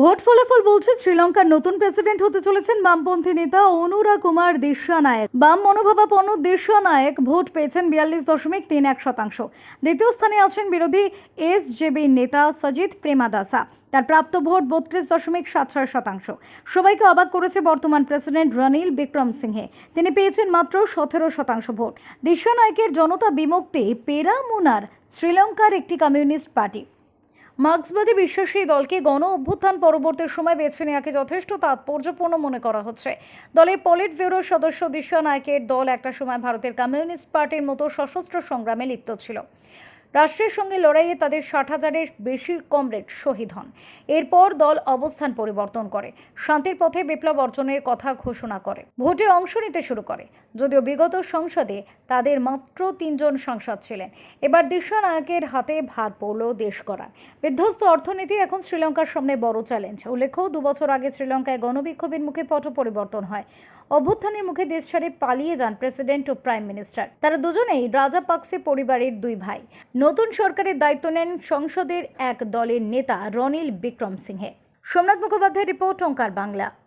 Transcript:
Vote ফলাফল বলছে শ্রীলঙ্কার নতুন প্রেসিডেন্ট হতে চলেছেন বামপন্থী নেতা অনুরা কুমার দিশানায়ক। বাম মনোভাবাপন্ন দিশানায়ক ভোট পেয়েছেন বিয়াল্লিশ দশমিক তিন এক শতাংশ। দ্বিতীয় স্থানে আছেন বিরোধী এস জেবির নেতা সজিত প্রেমাদাসা। তার প্রাপ্ত ভোট বত্রিশ দশমিক সাত ছয় শতাংশ। সবাইকে অবাক করেছে বর্তমান প্রেসিডেন্ট রনিল বিক্রম সিংহে তিনি পেয়েছেন মাত্র সতেরো শতাংশ ভোট। দিশানায়কের জনতা বিমুক্তি পেরামুনার শ্রীলঙ্কার একটি কমিউনিস্ট পার্টি। মার্ক্সবাদী বিশ্বাসী এই দলকে গণ অভ্যুত্থান পরবর্তী সময় বেছে নেওয়াকে যথেষ্ট তাৎপর্যপূর্ণ মনে করা হচ্ছে। দলের পলিট ব্যুরোর সদস্য দিশা নায়কের দল একটা সময় ভারতের কমিউনিস্ট পার্টির মতো সশস্ত্র সংগ্রামে লিপ্ত ছিল। রাষ্ট্রের সঙ্গে লড়াইয়ে তাদের ষাট হাজারের বেশি কমরেড শহীদ হন। এরপর দল অবস্থান পরিবর্তন করে, শান্তির পথে বিপ্লব অর্জনের কথা ঘোষণা করে। ভোটে অংশ নিতে শুরু করে। যদিও বিগত সংসদে তাদের মাত্র তিনজন সাংসদ ছিলেন। এবার দিশা নায়কের হাতে ভার পড়ল দেশ গড়ার বিধ্বস্ত অর্থনীতি এখন শ্রীলঙ্কার সামনে বড় চ্যালেঞ্জ। উল্লেখ্য, দুবছর আগে শ্রীলঙ্কায় গণবিক্ষোভের মুখে পট পরিবর্তন হয়। অভ্যুত্থানের মুখে দেশ ছেড়ে পালিয়ে যান প্রেসিডেন্ট ও প্রাইম মিনিস্টার। তারা দুজনেই রাজা পাকসে পরিবারের দুই ভাই। নতুন সরকারের দায়িত্ব নেন সংসদের এক দলের নেতা রনিল বিক্রম সিংহে সোমনাথ মুখোপাধ্যায় রিপোর্ট ওঙ্কার বাংলা।